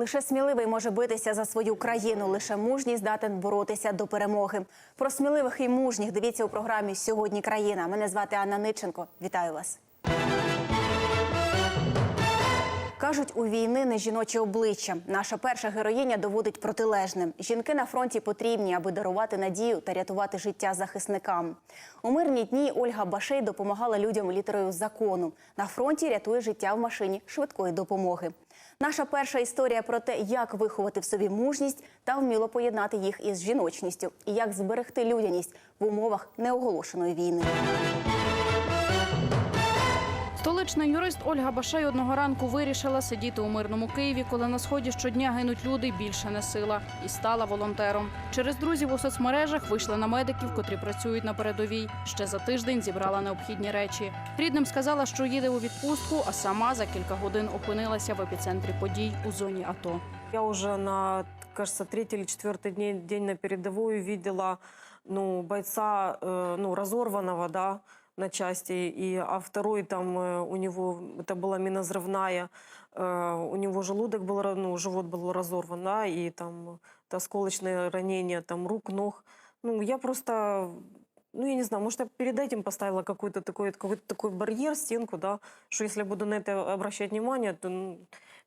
Лише сміливий може битися за свою країну, лише мужній здатен боротися до перемоги. Про сміливих і мужніх дивіться у програмі Сьогодні країна. Мене звати Анна Ниченко. Вітаю вас. Кажуть, у війни не жіноче обличчя. Наша перша героїня доводить протилежне. Жінки на фронті потрібні, аби дарувати надію та рятувати життя захисникам. У мирні дні Ольга Башей допомагала людям літерою закону. На фронті рятує життя в машині швидкої допомоги. Наша перша історія про те, як виховати в собі мужність та вміло поєднати їх із жіночністю, і як зберегти людяність в умовах неоголошеної війни. Столична юрист Ольга Башей одного ранку вирішила сидіти у мирному Києві, коли на сході щодня гинуть люди більше не сила, і стала волонтером. Через друзів у соцмережах вийшла на медиків, котрі працюють на передовій. Ще за тиждень зібрала необхідні речі. Рідним сказала, що їде у відпустку, а сама за кілька годин опинилася в епіцентрі подій у зоні АТО. Я уже на, кажется, третий или день, день на передовую видела ну, бойца э, ну, разорванного, да, на части, и, а второй там э, у него, это была минозрывная, э, у него желудок был, ра- ну, живот был разорван, да, и там это осколочные ранения, там рук, ног. Ну, я просто, ну, я не знаю, может, я перед этим поставила какой-то такой, какой-то такой барьер, стенку, да, что если я буду на это обращать внимание, то ну,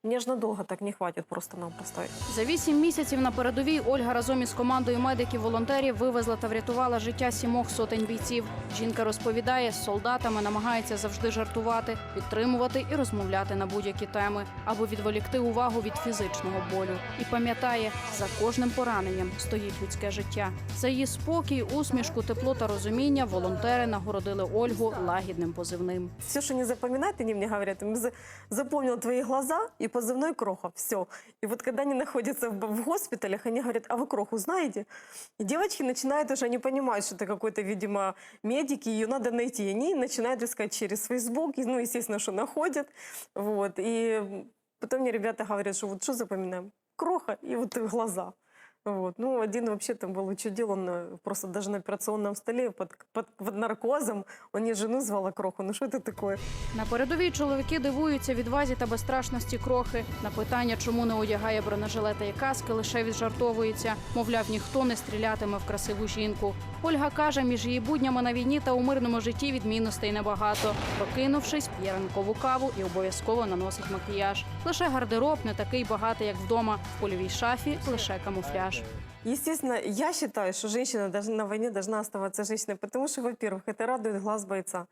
мне же надолго так не хватит просто нам поставить. За вісім місяців на передовій Ольга разом із командою медиків-волонтерів вивезла та врятувала життя сімох сотень бійців. Жінка розповідає, з солдатами намагається завжди жартувати, підтримувати і розмовляти на будь-які теми, аби відволікти увагу від фізичного болю. І пам'ятає, за кожним пораненням стоїть людське життя. За її спокій, усмішку, тепло та розуміння волонтери нагородили Ольгу лагідним позивним. Все, что не запоминает, они мне говорят, «Мы за- запомнил глаза и позывной Кроха, все. И вот когда они находятся в, в госпиталях, они говорят, а вы Кроху знаете? И девочки начинают уже, они понимают, что это какой-то, видимо, медик, и ее надо найти. И они начинают искать через Facebook, и, ну, естественно, что находят. Вот. И потом мне ребята говорят, что вот что запоминаем? Кроха и вот глаза. Вот. Ну, один вообще там был учудил, он э, просто даже на операционном столе под, под, под наркозом, он не жену звала Кроху. Ну, что это такое? На передовій чоловіки дивуються відвазі та безстрашності крохи. На питання, чому не одягає бронежилета і каски, лише віджартовується. Мовляв, ніхто не стрілятиме в красиву жінку. Ольга каже, між її буднями на війні та у мирному житті відмінностей небагато. Прокинувшись, п'є ранкову каву і обов'язково наносить макіяж. Лише гардероб не такий багатий, як вдома. В польовій шафі лише камуфляж. Josh. Естественно, я считаю, что женщина должна, на войне должна оставаться женщиной, потому что, во-первых, это радует глаз бойца.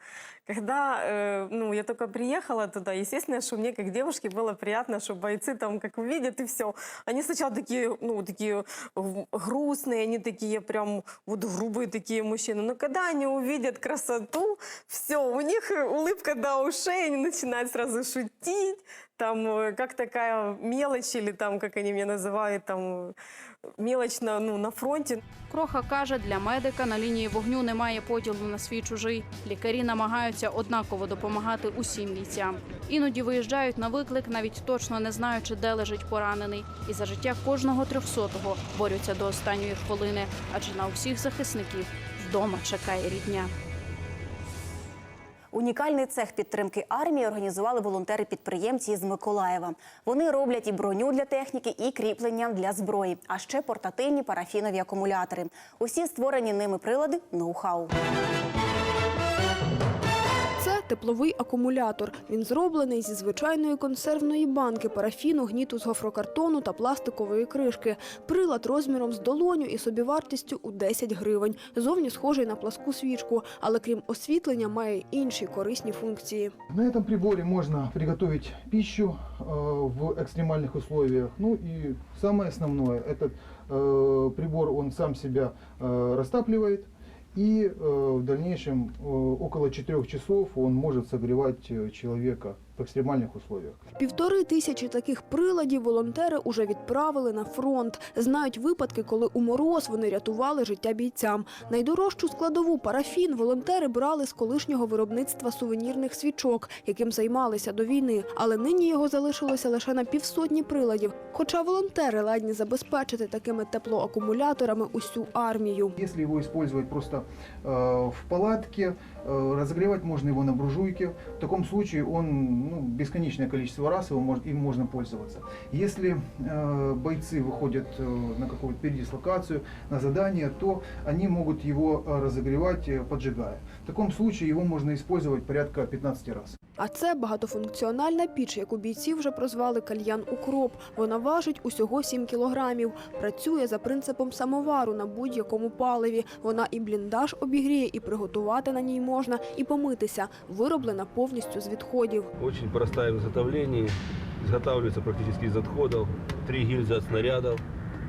Когда э, ну, я только приехала туда, естественно, что мне, как девушке, было приятно, что бойцы там как увидят и все. Они сначала такие, ну, такие в- грустные, они такие прям вот грубые такие мужчины. Но когда они увидят красоту, все, у них э, улыбка до ушей, они начинают сразу шутить, там, э, как такая мелочь, или там, как они меня называют, там, мелочь на, ну, на фронті. Кроха каже, для медика на лінії вогню немає поділу на свій чужий. Лікарі намагаються однаково допомагати усім бійцям. Іноді виїжджають на виклик, навіть точно не знаючи, де лежить поранений. І за життя кожного трьохсотого борються до останньої хвилини, адже на усіх захисників вдома чекає рідня. Унікальний цех підтримки армії організували волонтери-підприємці з Миколаєва. Вони роблять і броню для техніки, і кріплення для зброї, а ще портативні парафінові акумулятори. Усі створені ними прилади ноу-хау Це тепловий акумулятор. Він зроблений зі звичайної консервної банки, парафіну, гніту з гофрокартону та пластикової кришки. Прилад розміром з долоню і собівартістю у 10 гривень. Зовні схожий на пласку свічку, але крім освітлення має й інші корисні функції. На этом приборе можно приготовить пищу э, в экстремальных условиях. Ну и самое основное, этот э, прибор, он сам себя э, растапливает. И э, в дальнейшем э, около 4 часов он может согревать э, человека в экстремальных условиях. Півтори тисячі таких приладів волонтери уже відправили на фронт. Знають випадки, коли у мороз вони рятували життя бійцям. Найдорожчу складову парафін волонтери брали з колишнього виробництва сувенірних свічок, яким займалися до війни. Але нині його залишилося лише на півсотні приладів. Хоча волонтери ладні забезпечити такими теплоакумуляторами усю армію. Если его использовать просто э, в палатке, э, разогревать можно его на буржуйке. В таком случае он ну, бесконечное количество раз его мож- им можно пользоваться. Если э, бойцы выходят э, на какую-то передислокацию, на задание, то они могут его э, разогревать, э, поджигая. В таком случае его можно использовать порядка 15 раз. А це багатофункціональна піч, яку бійці вже прозвали кальян укроп. Вона важить усього 7 кілограмів. Працює за принципом самовару на будь-якому паливі. Вона і бліндаж обігріє, і приготувати на ній можна, і помитися. Вироблена повністю з відходів. Очень простая в изготовлении. Изготавливается практически из отходов. Три гильзы от снарядов,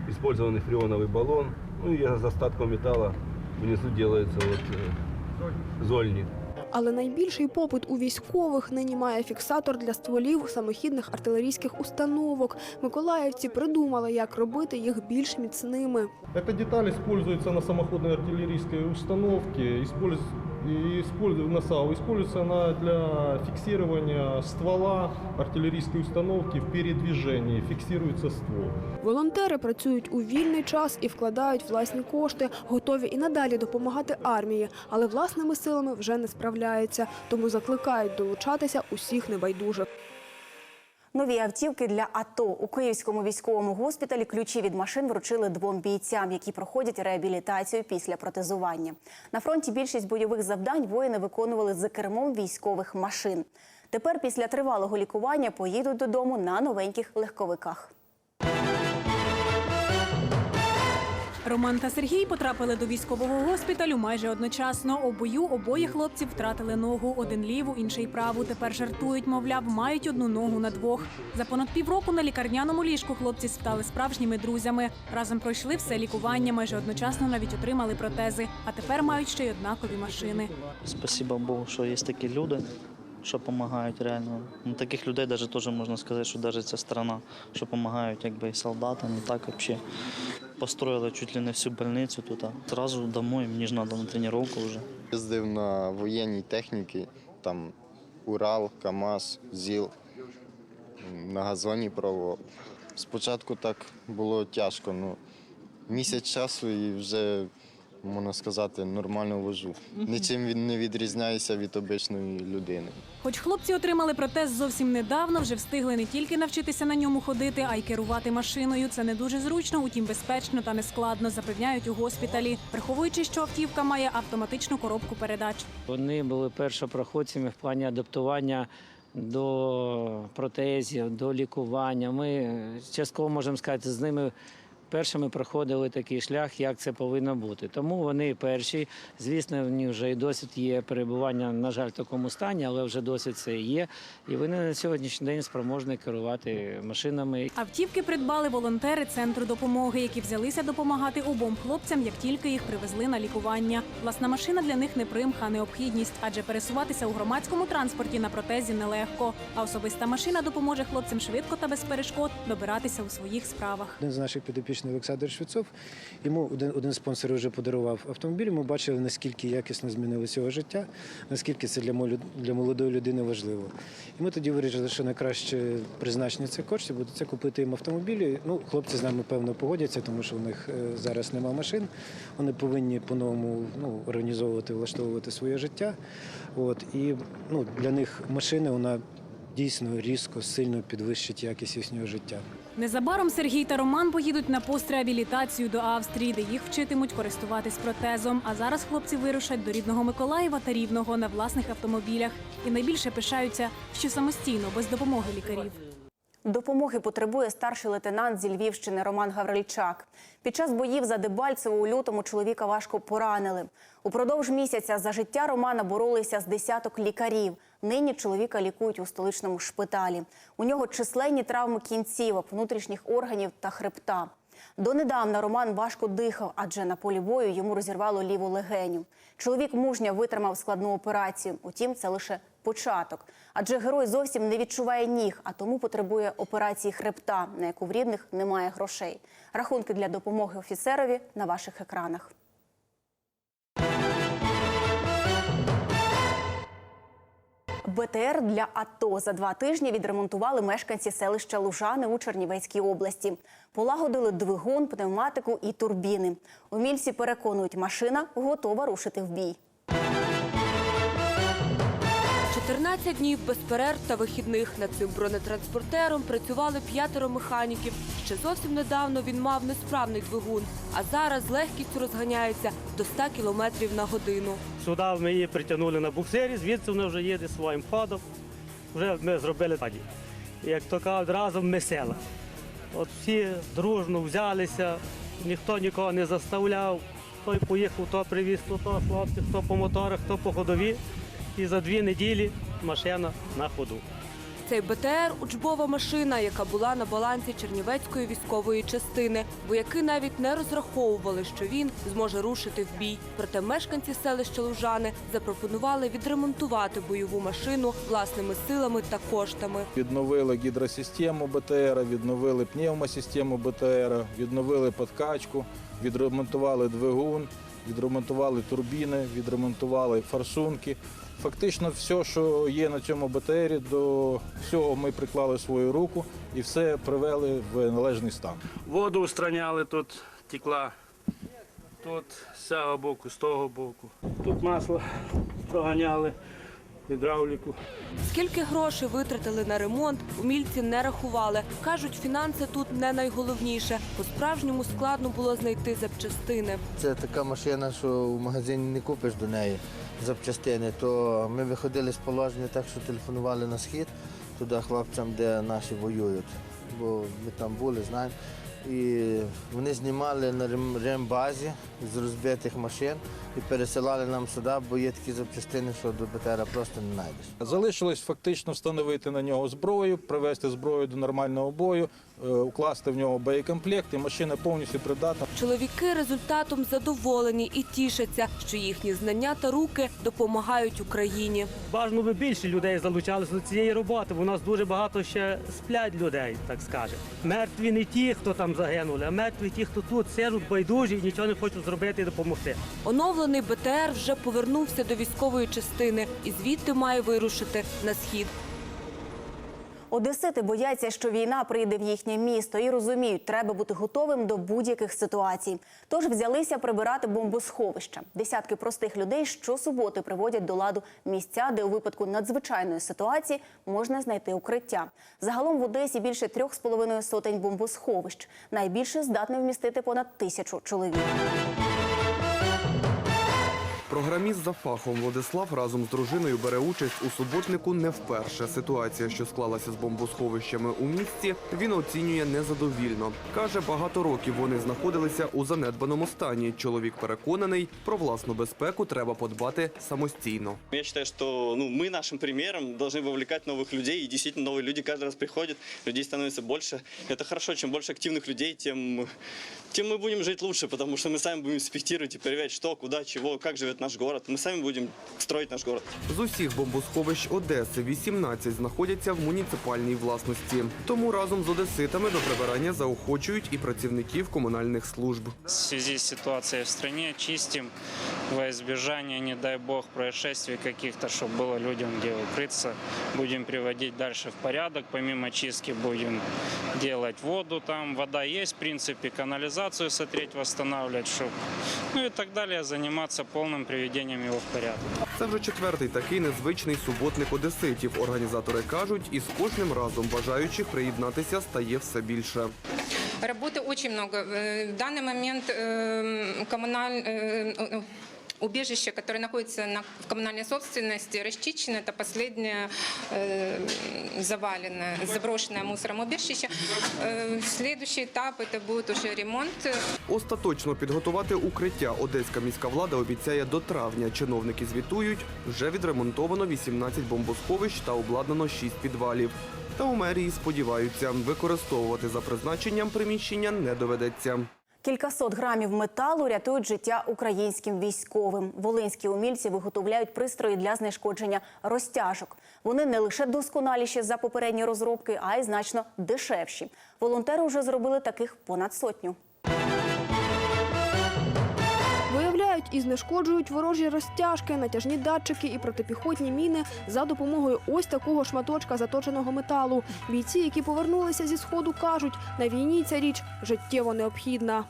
использованный фреоновый баллон. Ну и из остатков металла внизу делается вот э, зольник. Але найбільший попит у військових нині має фіксатор для стволів самохідних артилерійських установок. Миколаївці придумали, як робити їх більш міцними. Эта деталь используется на самоходной артиллерийской установке, использ... и на САУ. Используется она для фиксирования ствола артиллерийской установки в передвижении. Фиксируется ствол. Волонтери працюють у вільний час і вкладають власні кошти, готові і надалі допомагати армії, але власними силами вже не справляються, тому закликають долучатися усіх небайдужих. Нові автівки для АТО у Київському військовому госпіталі ключі від машин вручили двом бійцям, які проходять реабілітацію після протезування. На фронті більшість бойових завдань воїни виконували за кермом військових машин. Тепер, після тривалого лікування, поїдуть додому на новеньких легковиках. Роман та Сергій потрапили до військового госпіталю майже одночасно. У бою обоє хлопців втратили ногу, один ліву, інший праву. Тепер жартують, мовляв, мають одну ногу на двох. За понад півроку на лікарняному ліжку хлопці стали справжніми друзями. Разом пройшли все лікування, майже одночасно навіть отримали протези. А тепер мають ще й однакові машини. Спасибо Богу, що є такі люди, що допомагають реально. Ну, таких людей навіть теж можна сказати, що навіть ця страна, що допомагають якби і солдатам, і так взагалі. Построїли чуть ли не всю больницю тут. Зразу домой, мені ж треба на тренування вже. Їздив на воєнній техніці, там Урал, КАМАЗ, ЗІЛ, на газоні пробував. Спочатку так було тяжко, ну місяць часу і вже, можна сказати, нормально вожу. Нічим він не відрізняється від обичної людини. Хоч хлопці отримали протез зовсім недавно, вже встигли не тільки навчитися на ньому ходити, а й керувати машиною. Це не дуже зручно, утім безпечно та нескладно, запевняють у госпіталі, враховуючи, що автівка має автоматичну коробку передач. Вони були першопроходцями в плані адаптування до протезів, до лікування. Ми частково можемо сказати, з ними першими проходили такий шлях, як це повинно бути. Тому вони перші. Звісно, в них вже і досвід є перебування, на жаль, в такому стані, але вже досвід це є. І вони на сьогоднішній день спроможні керувати машинами. Автівки придбали волонтери центру допомоги, які взялися допомагати обом хлопцям, як тільки їх привезли на лікування. Власна машина для них не примха, а необхідність, адже пересуватися у громадському транспорті на протезі нелегко. А особиста машина допоможе хлопцям швидко та без перешкод добиратися у своїх справах. Один з наших підопічних Олександр Швецов. Йому один, один спонсор вже подарував автомобіль. Ми бачили, наскільки якісно змінилося його життя, наскільки це для для молодої людини важливо. І ми тоді вирішили, що найкраще призначення цих коштів буде це купити їм автомобілі. Ну, хлопці з нами певно погодяться, тому що у них е, зараз нема машин. Вони повинні по-новому ну, організовувати, влаштовувати своє життя. От і ну, для них машина вона дійсно різко, сильно підвищить якість їхнього життя. Незабаром Сергій та Роман поїдуть на постреабілітацію до Австрії, де їх вчитимуть користуватись протезом. А зараз хлопці вирушать до рідного Миколаєва та рівного на власних автомобілях. І найбільше пишаються, що самостійно, без допомоги лікарів. Допомоги потребує старший лейтенант зі Львівщини Роман Гаврильчак. Під час боїв за Дебальцево у лютому чоловіка важко поранили. Упродовж місяця за життя Романа боролися з десяток лікарів. Нині чоловіка лікують у столичному шпиталі. У нього численні травми кінцівок, внутрішніх органів та хребта. Донедавна Роман важко дихав, адже на полі бою йому розірвало ліву легеню. Чоловік мужньо витримав складну операцію. Утім, це лише початок. Адже герой зовсім не відчуває ніг, а тому потребує операції хребта, на яку в рідних немає грошей. Рахунки для допомоги офіцерові на ваших екранах. БТР для АТО за два тижні відремонтували мешканці селища Лужани у Чернівецькій області. Полагодили двигун, пневматику і турбіни. Умільці переконують, машина готова рушити в бій. 14 днів без перерв та вихідних над цим бронетранспортером працювали п'ятеро механіків. Ще зовсім недавно він мав несправний двигун, а зараз з легкістю розганяється до 100 кілометрів на годину. Сюди ми її притягнули на буксирі, звідси вона вже їде своїм ходом. Вже ми зробили таді. Як то кажуть, разом ми села. От всі дружно взялися, ніхто нікого не заставляв. Той поїхав, то привіз, то то хлопці, хто по моторах, хто по ходові. І за дві неділі машина на ходу. Цей БТР учбова машина, яка була на балансі Чернівецької військової частини. Вояки навіть не розраховували, що він зможе рушити в бій. Проте мешканці селища Лужани запропонували відремонтувати бойову машину власними силами та коштами. Відновили гідросистему БТР, відновили пневмосистему БТР, відновили подкачку, відремонтували двигун, відремонтували турбіни, відремонтували форсунки. Фактично, все, що є на цьому БТРі, до всього ми приклали свою руку і все привели в належний стан. Воду устраняли, тут текла. Тут з цього боку, з того боку. Тут масло проганяли, гідравліку. Скільки грошей витратили на ремонт, умільці не рахували. Кажуть, фінанси тут не найголовніше. По-справжньому складно було знайти запчастини. Це така машина, що в магазині не купиш до неї запчастини. То ми виходили з положення так, що телефонували на схід туди хлопцям, де наші воюють. Бо ми там були, знаємо. І вони знімали на рем- рембазі з розбитих машин і пересилали нам сюди, бо є такі запчастини, що до БТРа просто не знайдеш. Залишилось фактично встановити на нього зброю, привести зброю до нормального бою, укласти в нього боєкомплект, і машина повністю придатна. Чоловіки результатом задоволені і тішаться, що їхні знання та руки допомагають Україні. Бажано би більше людей залучалися до цієї роботи, бо у нас дуже багато ще сплять людей, так скаже. Мертві не ті, хто там загинули, а мертві ті, хто тут сидять байдужі і нічого не хочуть зробити і допомогти. Оновлений БТР вже повернувся до військової частини і звідти має вирушити на схід. Одесити бояться, що війна прийде в їхнє місто і розуміють, треба бути готовим до будь-яких ситуацій. Тож взялися прибирати бомбосховища. Десятки простих людей щосуботи приводять до ладу місця, де у випадку надзвичайної ситуації можна знайти укриття. Загалом в Одесі більше трьох з половиною сотень бомбосховищ. Найбільше здатне вмістити понад тисячу чоловік. Програміст за фахом Владислав разом з дружиною бере участь у суботнику не вперше. Ситуація, що склалася з бомбосховищами у місті, він оцінює незадовільно. Каже, багато років вони знаходилися у занедбаному стані. Чоловік переконаний, про власну безпеку треба подбати самостійно. Я считаю, что ну, мы нашим примером должны вовлекать новых людей. И действительно, новые люди каждый раз приходят, людей становится больше. Это хорошо, чем больше активных людей, тем, тем мы будем жить лучше, потому что мы сами будем инспектировать и проверять, что, куда, чего, как живет наш город. Мы сами будем строить наш город. З усіх бомбосховищ Одеси 18 знаходяться в муніципальній власності. Тому разом з одеситами до прибирання заохочують і працівників комунальних служб. В связи с ситуацией в стране чистим во избежание, не дай бог, происшествий каких-то, чтобы было людям где укрыться. Будем приводить дальше в порядок. Помимо чистки будем делать воду там. Вода есть, в принципе, канализацию сотреть, восстанавливать, чтобы... Ну и так далее, заниматься полным приведением его в порядок. Це вже четвертий такий незвичний суботник одеситів. Організатори кажуть, і з кожним разом бажаючих приєднатися стає все більше. Работы очень много. Э, В данный момент э, коммуналь... э, э, Убежище, которое находится на, в коммунальной собственности, расчищено. Это последнее э, заваленное, заброшенное мусором убежище. Э, следующий этап это будет уже ремонт. Остаточно підготувати укриття одеська міська влада обіцяє до травня. Чиновники звітують, вже відремонтовано 18 бомбосховищ та обладнано 6 підвалів. Та у мерії сподіваються, використовувати за призначенням приміщення не доведеться. Кількасот грамів металу рятують життя українським військовим. Волинські умільці виготовляють пристрої для знешкодження розтяжок. Вони не лише досконаліші за попередні розробки, а й значно дешевші. Волонтери вже зробили таких понад сотню. Виявляють і знешкоджують ворожі розтяжки, натяжні датчики і протипіхотні міни за допомогою ось такого шматочка заточеного металу. Бійці, які повернулися зі сходу, кажуть, на війні ця річ життєво необхідна.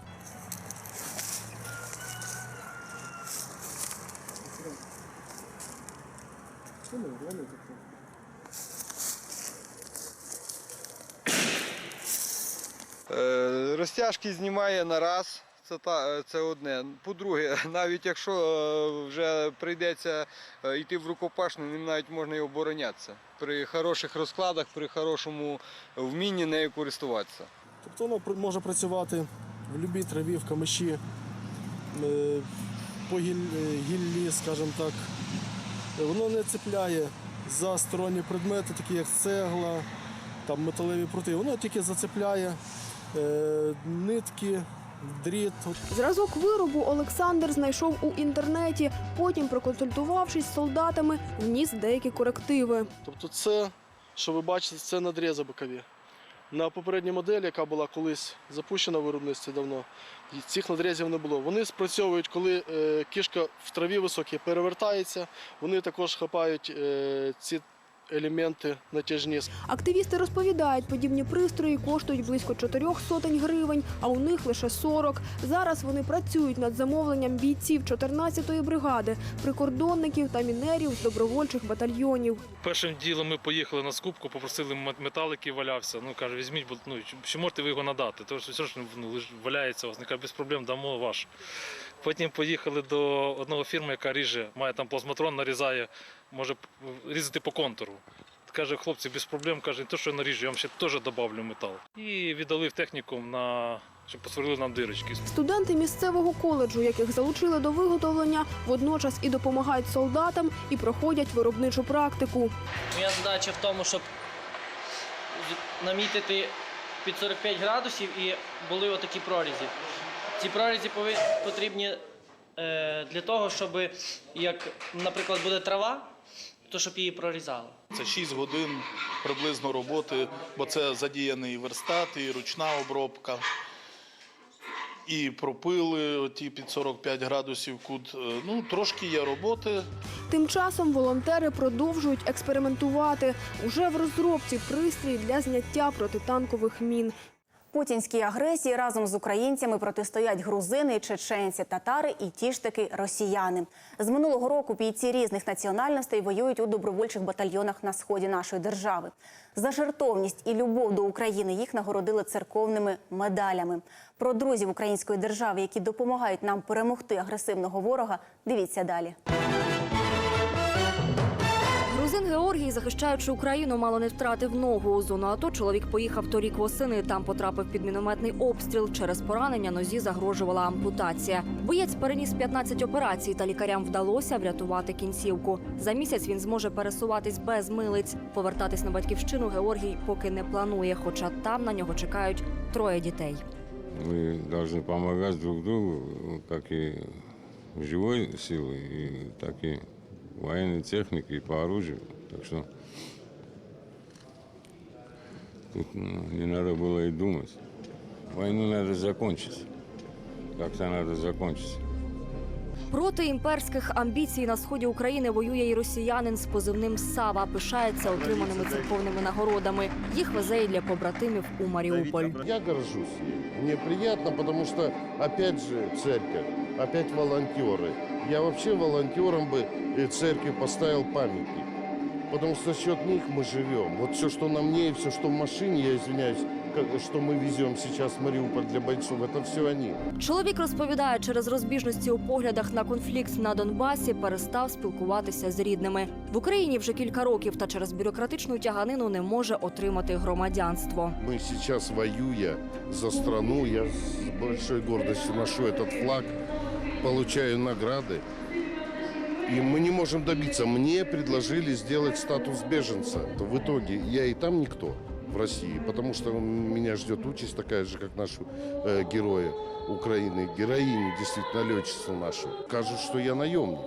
Е, Розтяжки знімає на раз. Це, та, е, це одне. По-друге, навіть якщо е, вже прийдеться е, йти в рукопашну, ним навіть можна і оборонятися. При хороших розкладах, при хорошому вмінні нею користуватися. Тобто воно може працювати в будь-якій траві, в камиші, по гіллі, скажімо так. Воно не цепляє за сторонні предмети, такі як цегла, там металеві прути. Воно тільки зацепляє нитки, дріт. Зразок виробу Олександр знайшов у інтернеті. Потім, проконсультувавшись з солдатами, вніс деякі корективи. Тобто це, що ви бачите, це надрізи бокові. На попередній моделі, яка була колись запущена в виробництві давно, цих надрізів не було. Вони спрацьовують, коли е, кішка в траві високій перевертається, вони також хапають е, ці елементи натяжні. Активісти розповідають, подібні пристрої коштують близько чотирьох сотень гривень, а у них лише 40. Зараз вони працюють над замовленням бійців 14-ї бригади, прикордонників та мінерів з добровольчих батальйонів. Першим ділом ми поїхали на скупку, попросили мет- метал, який валявся. Ну каже, візьміть, бо ну чи- можете ви його надати? Тому що все ж ну, лиш- валяється у вас. Не каже, без проблем дамо ваш. Потім поїхали до одного фірми, яка ріже, має там плазматрон, нарізає, може різати по контуру. Каже, хлопці, без проблем, каже, не то, що я наріжу, я вам ще теж добавлю метал. І віддали в технікум на щоб посверлили нам дирочки. Студенти місцевого коледжу, яких залучили до виготовлення, водночас і допомагають солдатам, і проходять виробничу практику. Моя задача в тому, щоб намітити під 45 градусів і були отакі прорізі. Ці прорізі потрібні е, для того, щоб як, наприклад, буде трава, то щоб її прорізали. Це 6 годин приблизно роботи, бо це задіяний верстат, і ручна обробка. І пропили ті під 45 градусів кут. Е, Ну, трошки є роботи. Тим часом волонтери продовжують експериментувати. Уже в розробці пристрій для зняття протитанкових мін. Путінській агресії разом з українцями протистоять грузини чеченці, татари і ті ж таки росіяни. З минулого року бійці різних національностей воюють у добровольчих батальйонах на сході нашої держави. За жертовність і любов до України їх нагородили церковними медалями. Про друзів української держави, які допомагають нам перемогти агресивного ворога. Дивіться далі. Георгій, захищаючи Україну, мало не втратив ногу. У зону АТО чоловік поїхав торік восени. Там потрапив під мінометний обстріл. Через поранення нозі загрожувала ампутація. Боєць переніс 15 операцій, та лікарям вдалося врятувати кінцівку. За місяць він зможе пересуватись без милиць. Повертатись на батьківщину Георгій поки не планує, хоча там на нього чекають троє дітей. Мы должны помогать друг другу, как и живой силой, и так и военной техникой, и по оружию. Так что тут ну, не надо было и думать. Войну надо закончить. Как-то надо закончить. Проти імперських амбіцій на сході України воює і росіянин з позивним Сава. Пишається отриманими церковними нагородами. Їх везе і для побратимів у Маріуполь. Я горжусь. Мне приятно, потому что, опять же, церковь, опять волонтеры. Я вообще волонтерам бы э, церкви поставил памятник. Потому что за счет них мы живем. Вот все, что на мне и все, что в машине, я извиняюсь, как- что мы везем сейчас в Мариуполь для бойцов, это все они. Чоловік розповідає, через розбіжності у поглядах на конфлікт на Донбасі перестав спілкуватися з рідними. В Україні вже кілька років та через бюрократичну тяганину не може отримати громадянство. Мы сейчас, воюя за страну, я с большой гордостью ношу этот флаг, получаю награды. И мы не можем добиться. Мне предложили сделать статус беженца. В итоге я и там никто в России, потому что меня ждет участь такая же, как наши э, герои Украины, героини, действительно, летчицу нашу. Кажут, что я наемник,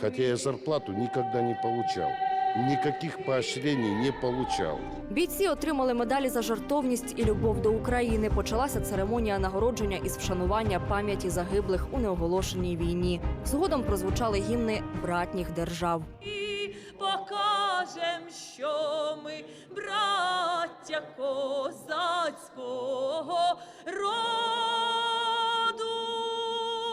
хотя я зарплату никогда не получал. Никаких поощрений не получал. Бійці отримали медалі за жартовність і любов до України. Почалася церемонія нагородження із вшанування пам'яті загиблих у неоголошеній війні. Згодом прозвучали гімни братніх держав. покажем, що ми браття козацького роду.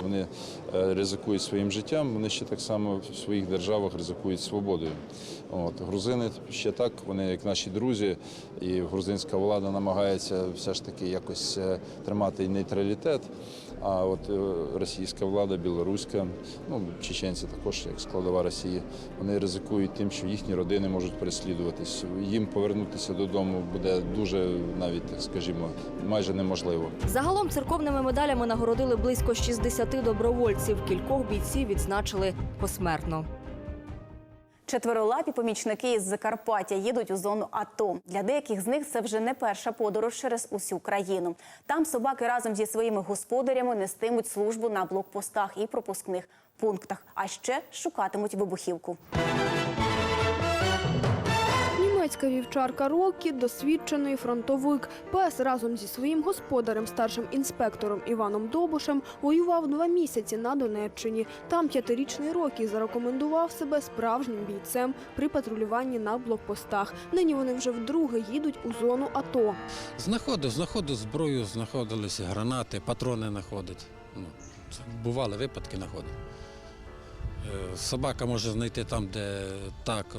Вони е, ризикують своїм життям, вони ще так само в своїх державах ризикують свободою. От. Грузини ще так, вони як наші друзі, і грузинська влада намагається все ж таки якось е, тримати нейтралітет. А от е, російська влада, білоруська, ну чеченці також як складова Росії, вони ризикують тим, що їхні родини можуть переслідуватись. Їм повернутися додому буде дуже навіть скажімо, майже неможливо. Загалом церковними медалями нагородили близько 60 добровольців. Кількох бійців відзначили посмертно. Четверолапі помічники із Закарпаття їдуть у зону АТО. Для деяких з них це вже не перша подорож через усю країну. Там собаки разом зі своїми господарями нестимуть службу на блокпостах і пропускних пунктах, а ще шукатимуть вибухівку. Німецька вівчарка Рокі – досвідчений фронтовик. Пес разом зі своїм господарем, старшим інспектором Іваном Добушем, воював два місяці на Донеччині. Там п'ятирічний Рокі зарекомендував себе справжнім бійцем при патрулюванні на блокпостах. Нині вони вже вдруге їдуть у зону АТО. Знаходив, знаходив зброю, знаходилися гранати, патрони знаходить. Ну, бували випадки знаходив. Е, Собака може знайти там, де так,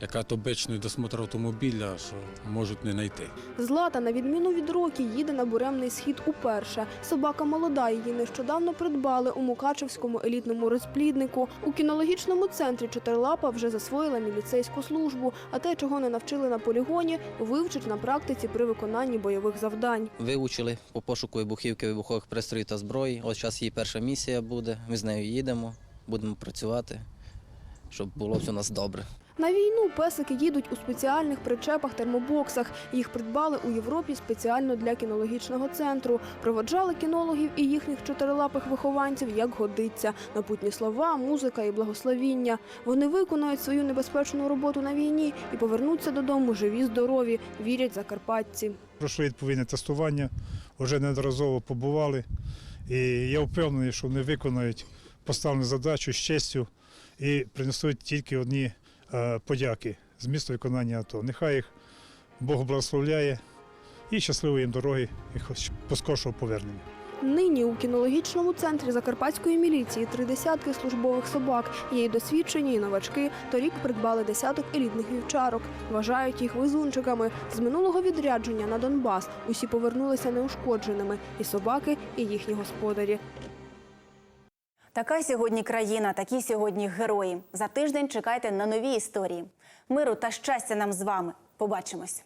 яка обичний досмотр автомобіля, що можуть не знайти. Злата, на відміну від Рокі, їде на буремний схід уперше. Собака молода, її нещодавно придбали у Мукачевському елітному розпліднику. У кінологічному центрі чотирилапа вже засвоїла міліцейську службу, а те, чого не навчили на полігоні, вивчить на практиці при виконанні бойових завдань. Вивчили по пошуку вибухівки, вибухових пристроїв та зброї. Ось зараз її перша місія буде. Ми з нею їдемо, будемо працювати, щоб було все у нас добре. На війну песики їдуть у спеціальних причепах термобоксах. Їх придбали у Європі спеціально для кінологічного центру. Проводжали кінологів і їхніх чотирилапих вихованців як годиться. Напутні слова, музика і благословіння. Вони виконують свою небезпечну роботу на війні і повернуться додому живі, здорові, вірять закарпатці. Пройшли відповідне тестування, вже неодноразово побували. І я впевнений, що вони виконають поставлену задачу з честю і принесуть тільки одні е, подяки з міста виконання АТО. Нехай їх Бог благословляє і щасливої їм дороги і хоч поскоршого повернення. Нині у кінологічному центрі закарпатської міліції три десятки службових собак. Й досвідчені, і новачки. Торік придбали десяток елітних вівчарок. Вважають їх везунчиками. З минулого відрядження на Донбас усі повернулися неушкодженими. І собаки, і їхні господарі. Така сьогодні країна, такі сьогодні герої. За тиждень чекайте на нові історії. Миру та щастя нам з вами. Побачимось.